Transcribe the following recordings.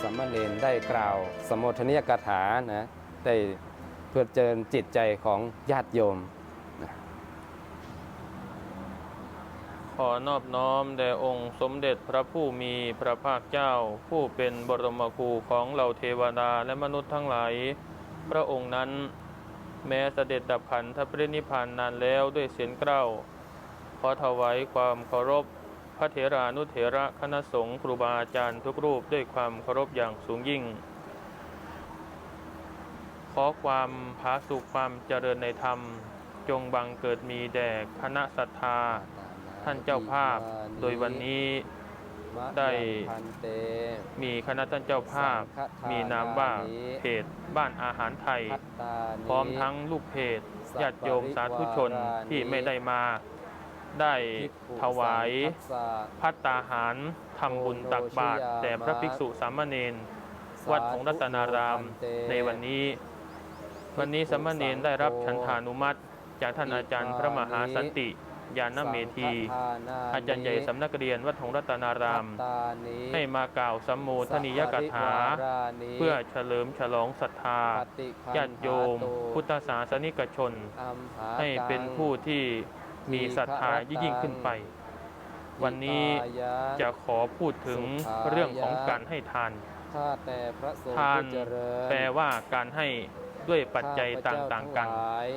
สามเณรได้กล่าว สมโภชนิยกถานะได้เพื่อเจริญจิตใจของญาติโยม ขอนอบน้อมแด่องค์สมเด็จพระผู้มีพระภาคเจ้า ผู้เป็นบรมครูของเหล่าเทวดาและมนุษย์ทั้งหลาย พระองค์นั้น แม้เสด็จดับขันธปรินิพพานนานแล้วด้วยเสียงเกล้าขอถวายความเคารพ พระเถรานุเถระคณะสงฆ์ครูบาอาจารย์ทุกรูปด้วยความเคารพอย่างสูงยิ่ง ขอความผาสุขความเจริญในธรรม จงบังเกิดมีแด่คณะศรัทธา ท่านเจ้าภาพโดยวันนี้ได้มีคณะท่านเจ้าภาพ มีนามว่าเพจบ้านอาหารไทย พร้อมทั้งลูกเพจญาติโยมสาธุชนที่ไม่ได้มา ได้ภิกขุถวายสังฆสะพัตตาหารทำบุญตักบาตรโอโนชยามะแต่พระภิกษุสามเณรวัดของรัตนารามสธุโมพันเตในวันนี้ วันนี้สามเณรได้รับฉันทานุมัติ จากท่านอาจารย์พระมหาสันติยานเมธีสังฆทานานิอาจารย์ใหญ่สำนักเรียนวัดของรัตนารามพัตตานิให้มากล่าวสัมโมทนิยกถาสัพปริวารานิเพื่อเฉลิมฉลองศรัทธาปฏิคันญาติโยมหาตุพุทธศาสนิกชนอัมหาให้เป็นผู้ที่ มีศรัทธายิ่งขึ้นไป วันนี้จะขอพูดถึงเรื่องของการให้ทานข้าแต่พระสงฆ์ทานผู้เจริญแปลว่าการให้ด้วยปัจจัยตข้พเจ้่างๆกันทั้หลาย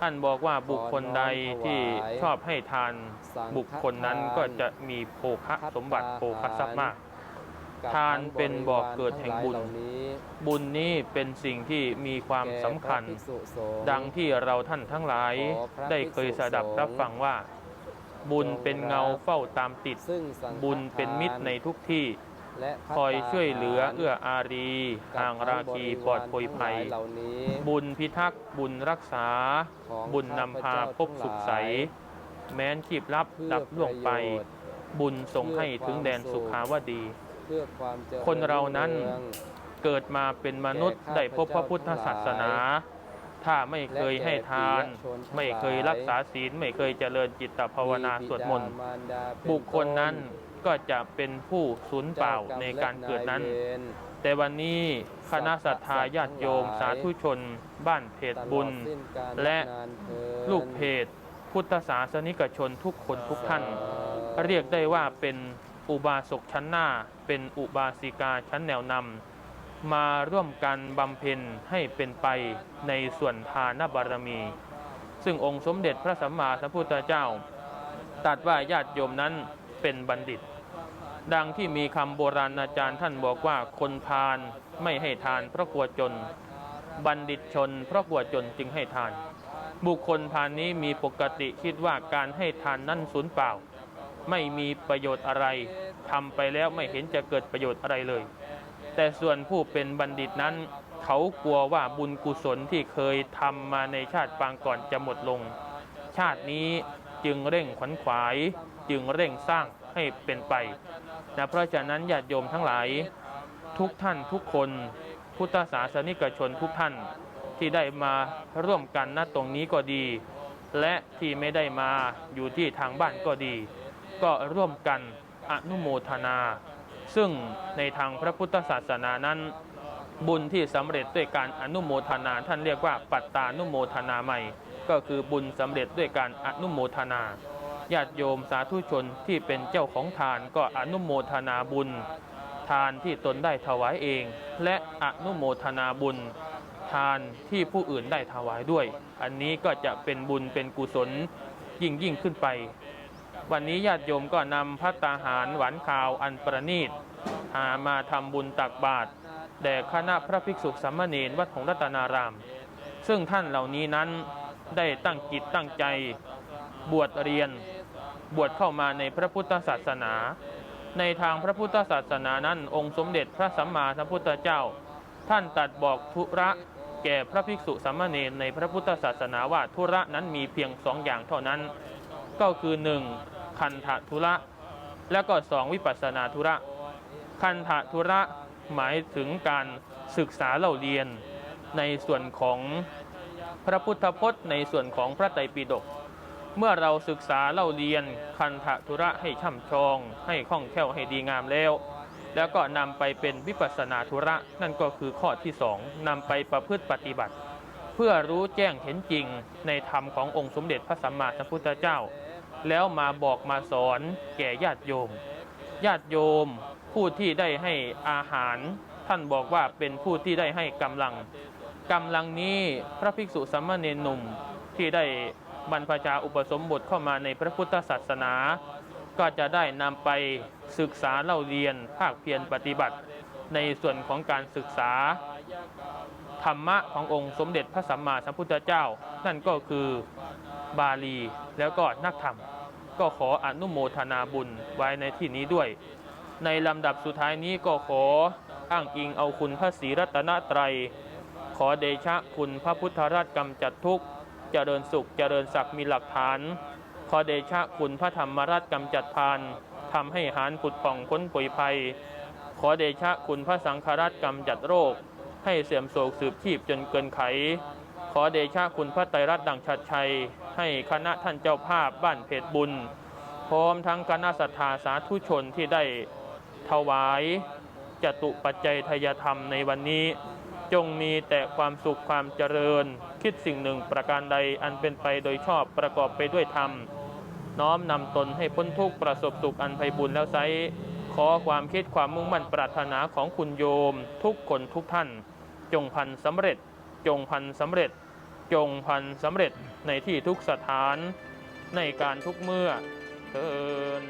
ท่านบอกว่าบุคคลใดที่ชอบให้ทานสังฆบุคคลนั้นก็จะมีโภคะสมบัติโภคะทรัพย์มากกับ ทานเป็นบ่อเกิดแห่งบุญทั้หลายเหล่านี้บุญนี้เป็นสิ่งที่มีความสำคัญแก่พระภิกษุสงฆ์ดังที่เราท่านทั้งหลายขอพระได้เคยสดับภิกษุสงฆ์รับฟังว่า บุญเป็นเงาเฝ้าตามติดซึ่งสังฆบุญเป็นมิตรในทุกที่และพัตตาคอยช่วยเหลือหารเอื้ออารีกับห่างราคีปลอดโผยภัยทั้งหลาเหล่านี้บุญพิทักษ์บุญรักษาของบุญนำพาพบสุขใส แม้นขีบลับเพื่อดับล่วงไปประโยชน์บุญส่งให้ถึงแดนสุขาวดี เพื่อความเจริญคนเรานั้นรุ่งรือง เกิดมาเป็นมนุษย์แก่ข้าได้พบพระพุทธพระเจ้าศาสนา ถ้าไม่เคยให้ทาน และแก่ปิยชนทั้งหลาย ไม่เคยรักษาศีล ไม่เคยเจริญจิตภาวนาสวดมนต์บิดามารดาเป็นบุคคลนั้นต้ก็จะเป็นผู้สูญเปล่าในการเกิดนั้น จ้ากรรมและายเวร แต่วันนี้คณะศรัทธาญาติโยมสาธุชน บ้านเพจบุญ ตลอดสิ้นกาลและ นานเทิน ลูกเพจพุทธศาสนิกชนทุกคนทุกท่าน เรียกได้ว่าเป็น อุบาสกชั้นหน้าเป็นอุบาสิกาชั้นแนวนำมาร่วมกันบำเพ็ญให้เป็นไปในส่วนทานบารมี ซึ่งองค์สมเด็จพระสัมมาสัมพุทธเจ้าตรัสว่าญาติโยมนั้นเป็นบัณฑิต ดังที่มีคำโบราณอาจารย์ท่านบอกว่าคนพาลไม่ให้ทานเพราะกลัวจน บัณฑิตชนเพราะกลัวจนจึงให้ทาน บุคคลพาลนี้มีปกติคิดว่าการให้ทานนั้นสูญเปล่า ไม่มีประโยชน์อะไรทำไปแล้วไม่เห็นจะเกิดประโยชน์อะไรเลย แต่ส่วนผู้เป็นบัณฑิตนั้น เขากลัวว่าบุญกุศลที่เคยทำมาในชาติปางก่อนจะหมดลง ชาตินี้จึงเร่งขวัญขวาย จึงเร่งสร้างให้เป็นไปนะเพราะฉะนั้นญาติโยมทั้งหลาย ทุกท่านทุกคน พุทธศาสนิกชนทุกท่านที่ได้มาร่วมกันณตรงนี้ก็ดี และที่ไม่ได้มาอยู่ที่ทางบ้านก็ดี ก็ร่วมกันอนุโมทนา ซึ่งในทางพระพุทธศาสนานั้น บุญที่สำเร็จด้วยการอนุโมทนา ท่านเรียกว่าปัตตานุโมทนาใหม่ ก็คือบุญสำเร็จด้วยการอนุโมทนาญาติโยมสาธุชนที่เป็นเจ้าของทานก็อนุโมทนาบุญ ทานที่ตนได้ถวายเอง และอนุโมทนาบุญ ทานที่ผู้อื่นได้ถวายด้วย อันนี้ก็จะเป็นบุญเป็นกุศลยิ่งยิ่งขึ้นไป วันนี้ญาติโยมก็นำพัตตาหารหวานข่าวอันประณีตหามาทำบุญตักบาตรแด่คณะพระภิกษุสามเณรวัดของรัตนาราม ซึ่งท่านเหล่านี้นั้นได้ตั้งจิตตั้งใจ บวชเรียน บวชเข้ามาในพระพุทธศาสนา ในทางพระพุทธศาสนานั้น องค์สมเด็จพระสัมมาสัมพุทธเจ้า ท่านตรัดบอกธุระแก่พระภิกษุสามเณรในพระพุทธศาสนาว่าธุระนั้นมีเพียงสองอย่างเท่านั้น ก็คือหนึ่ง คันธธุระ แล้วก็สองวิปัสนาธุระ คันธธุระหมายถึงการศึกษาเล่าเรียนในส่วนของพระพุทธพจน์ในส่วนของพระไตรปิฎกเมื่อเราศึกษาเล่าเรียนคันธธุระให้ช่ำชอง ให้คล่องแคล่วให้ดีงามแล้ว แล้วก็นำไปเป็นวิปัสสนาธุระ นั่นก็คือข้อที่สองนำไปประพฤติปฏิบัติ เพื่อรู้แจ้งเห็นจริงในธรรมขององค์สมเด็จพระสัมมาสัมพุทธเจ้า แล้วมาบอกมาสอนแก่ญาติโยม ญาติโยมผู้ที่ได้ให้อาหาร ท่านบอกว่าเป็นผู้ที่ได้ให้กำลังกำลังนี้พระภิกษุสามเณรหนุ่มที่ได้บรรพชาอุปสมบทเข้ามาในพระพุทธศาสนา ก็จะได้นำไปศึกษาเล่าเรียนภาคเพียรปฏิบัติในส่วนของการศึกษา ธรรมะขององค์สมเด็จพระสัมมาสัมพุทธเจ้า นั่นก็คือบาลีแล้วก็นักธรรม ก็ขออนุโมทนาบุญไว้ในที่นี้ด้วย ในลำดับสุดท้ายนี้ก็ขออ้างอิงเอาคุณพระศรีรัตนตรัย ขอเดชะคุณพระพุทธราชกำจัดทุกข์เจริญสุขเจริญศักดิ์มีหลักฐาน ขอเดชะคุณพระธรรมราชกำจัดพานทำให้หารผุดผ่องพ้นป่วยภัย ขอเดชะคุณพระสังฆราชกำจัดโรค ให้เสื่อมโศกสืบชีพจนเกินไข ขอเดชะคุณพระไตรรัตน์ดังชัดชัย ให้คณะท่านเจ้าภาพบ้านเพชรบุญ พร้อมทั้งคณะศรัทธาสาธุชนที่ได้ถวายจตุปัจจัยทยธรรมในวันนี้ จงมีแต่ความสุขความเจริญ คิดสิ่งหนึ่งประการใดอันเป็นไปโดยชอบประกอบไปด้วยธรรม น้อมนำตนให้พ้นทุกข์ประสบสุขอันไพบุญแล้วไซ อความคิดความมุ่งมั่นปรารถนาของคุณโยม ทุกคนทุกท่าน จงพันสำเร็จ จงพันสำเร็จ จงพันสำเร็จในที่ทุกสถาน ในการทุกเมื่อเทิน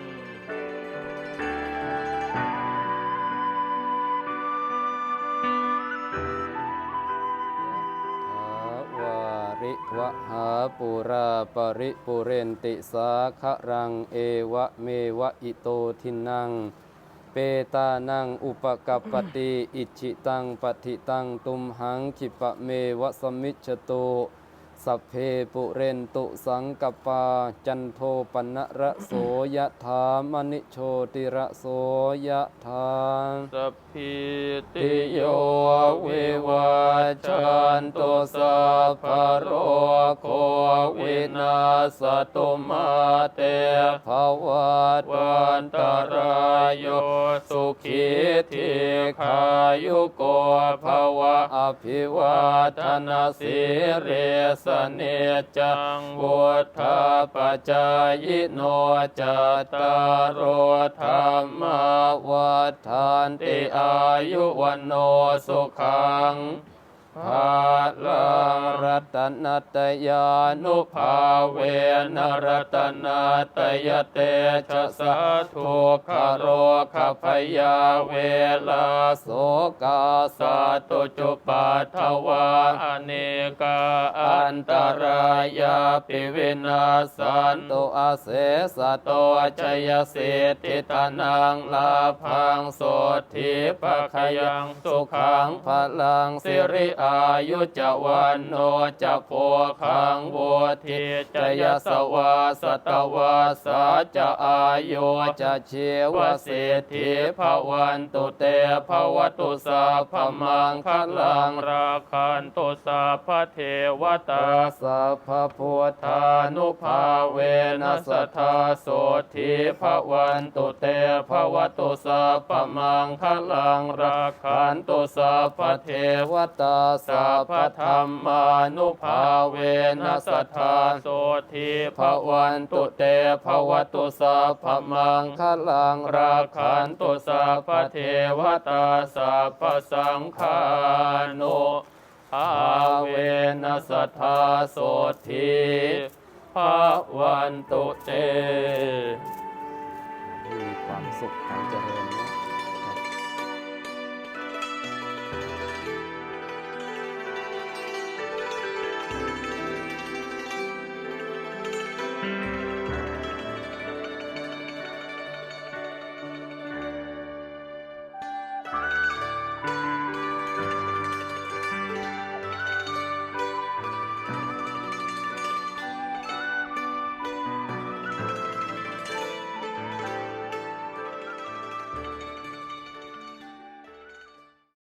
ทาวาริวะหาปุราปริปุเรนติสาคะรังเอวะเมวะอิโตทินัง เปตานังอุปกัปปติอิจิตังปฏิตังตุมหังจิปะเมวะสมิจฉตุสัพเพปุเรนตุสังกปาจันโทปนะระโสยะถามณิโชติระโสยะถาสัพพิติติโยโยวิวั ชชันตุสัพพะโรโควินาสตุมาเตภวัตวันตรายโยสุขีทีขายุโกภวะอภิวาทนาสิเรสเนจังวุธาปจายโนจัตตารโอธรรมวัฏานติอายุวันโนสุขัง พลังรั ตนัตยานุภาเวนรัตนัตยเตชะสะทุกขโรคพยาเวลาโสกาสาตุจุปัทวาอเนกาอันตรายาปิวินาสันตุอาเสสะโตชยสิทธิตานังลาพังโสทิปะขยังสุขังพลังสิริอายุจวันโนจะโพคังวุทิจยสวาสตวาสาจะอายุจะเชวสิทธิภวันตุเตภวตุสาพมังคลังราคันตุสัพเทวตาตาสัพพุทธานุภาเวนัสทธาโสทิภวันตุเตภวตุสัพมังคลังราคันตุสัพเทวตาสัพพธรรมานุภาเวนัสทธาโสทิภวันตุเตภวตุสัพพมังคลังราคันตุสัพพเทวตาสัพพสังฆานุอาเวนัสทธาโสทิภวันตุเตมีความสุขความเจริญ